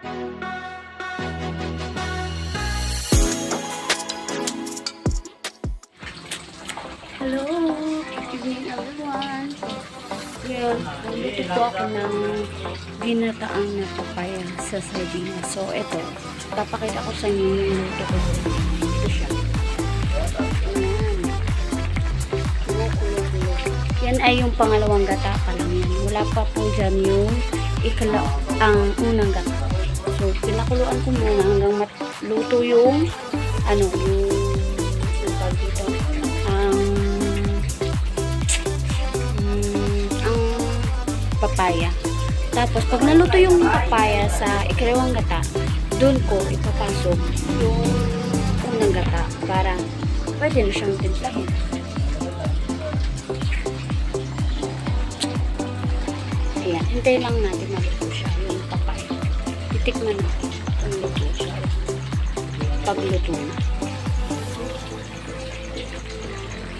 Hello! Good evening everyone! Ngayon, nandito po ako ng ginataang na papaya sa sardinas. So, ito. Papakita ko sa inyo yung luto ko. Ito siya. Yan ay yung pangalawang gata pa lang yan. Wala pa po dyan yung ikala, ang unang gata. So, pinakuluan ko muna hanggang matluto yung ano, yung ang tawag dito, ang mm, ang papaya. Tapos, pag naluto yung papaya sa ikalawang gata, doon ko ipapasok yung unang gata para pwede na siyang timplahin. Ayan, hintayin lang natin maluto. Titikman natin kung luto siya. Pagluto na.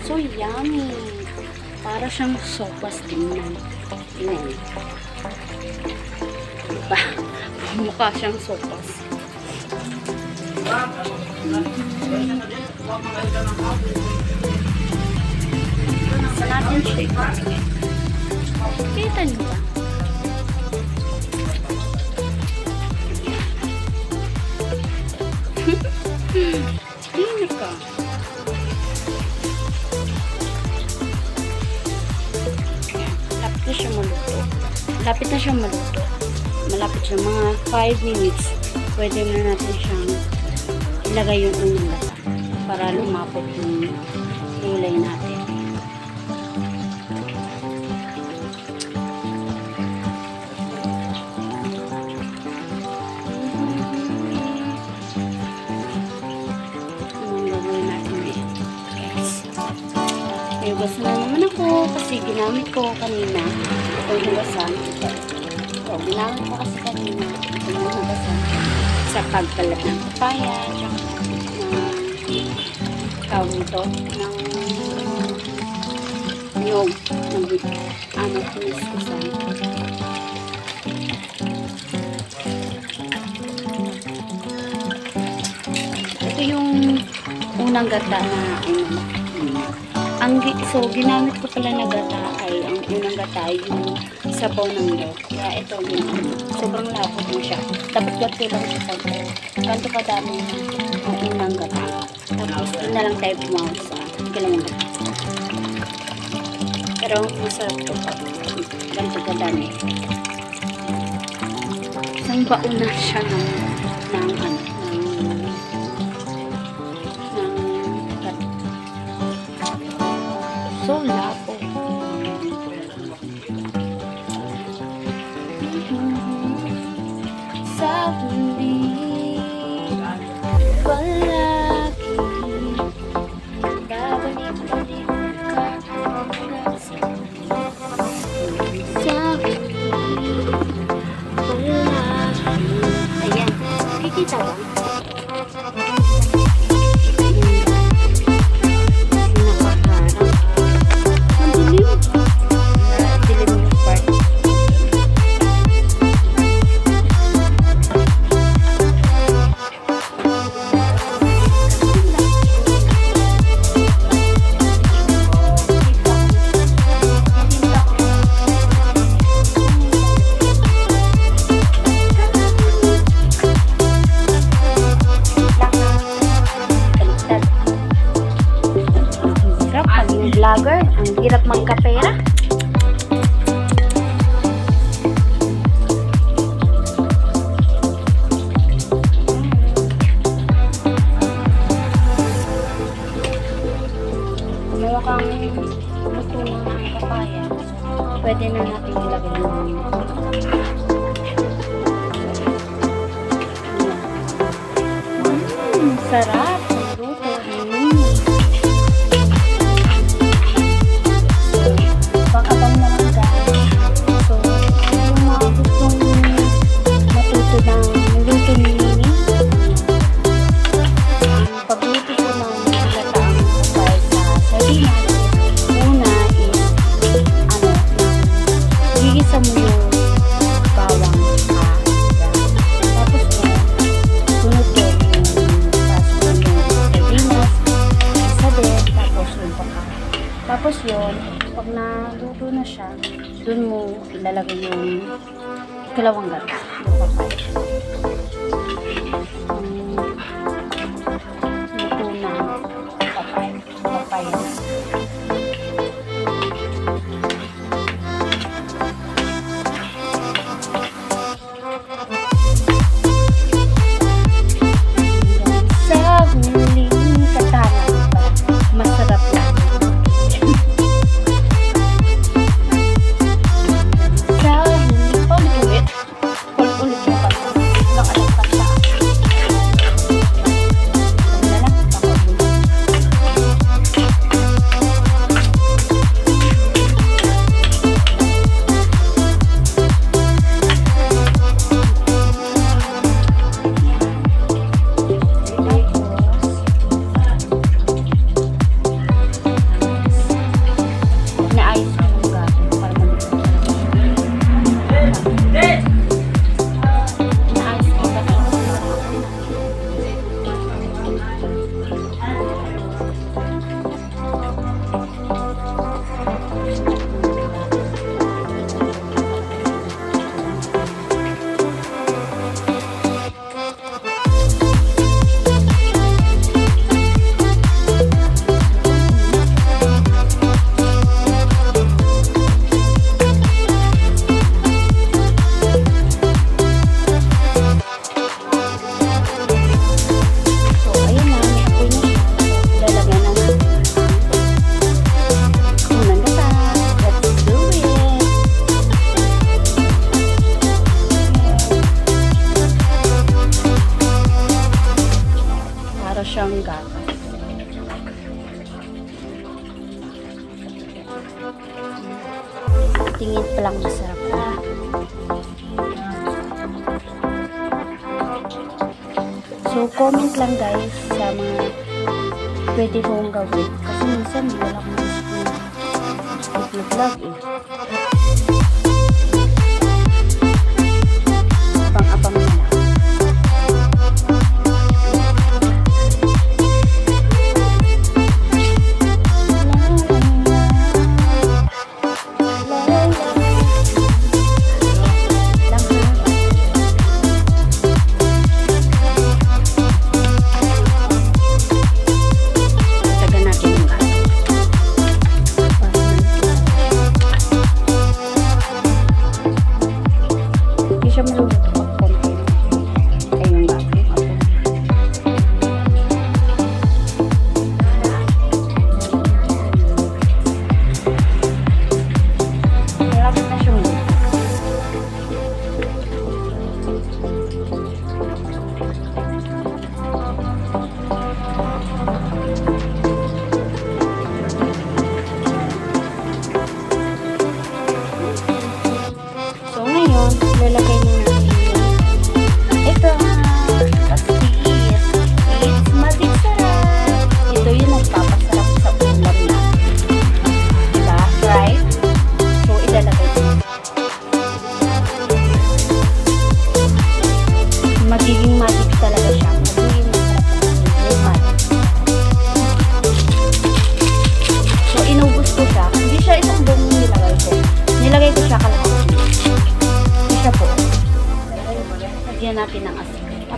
So yummy! Para siyang sopas tingnan. Tingnan niyo. Diba? Mukha siyang sopas. Sa natin shake. Kita niyo ba? Lapit na siya maluto. Malapit siya. Mga 5 minutes. Pwede na natin siyang ilagay yung unang para lumapot yung kulay natin. Hugasan na naman ako kasi ginamit ko kanina. Itong hugasan. So, ginamit ko kasi kanina. Itong hugasan. Sa pagkalat ng papaya ng tawag nito ng niyog ng ano piniskusan. Ito yung unang gata na ano, ang so ginamit ko pala na gata ay ang unang gata yung sabaw ng milk. Kaya ito ginamit. Sobrang lapot mo siya. Dapat gato lang siya pag ganito kadami ang unang gata. Tapos doon na lang tayo pumawa sa ikalawang gata. Pero masarap to pag ganito kadami. Isang baon na siya ng ng So lapo. Sa huli, palagi babalik-balik ka hanggang sa huli. Sa huli, palagi. Ayan, kikita ba? Sarap. que lo pongan. lang guys sa mga pwede kong gawin. Kasi minsan wala akong isip na vlog eh.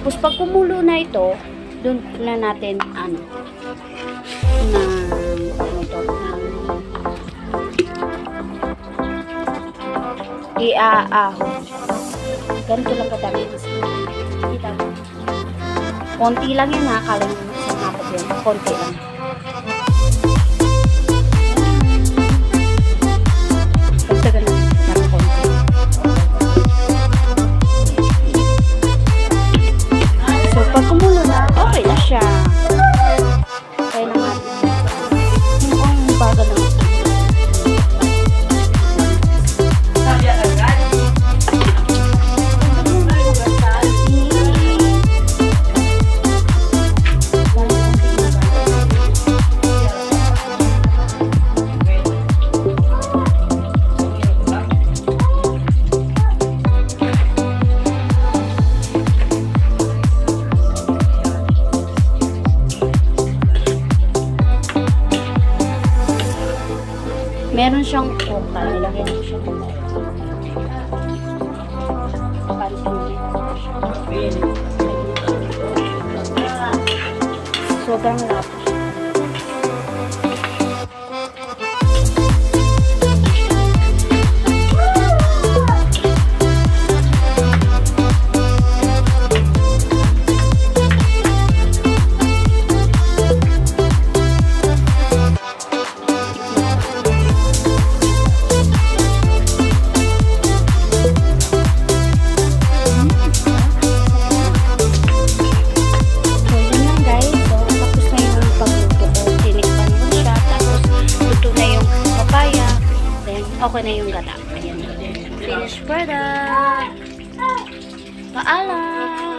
Tapos pag kumulo na ito, doon na natin ano na ano to iaahon. Ganito lang kadami. Kita mo. Konti lang yan ha. Akala nyo sa mapag yan. Konti lang. Siyang kuka. Nilagyan ko siya. Pantong Sobrang lapa okay na yung gata. Ayan. Finished product. Paalam!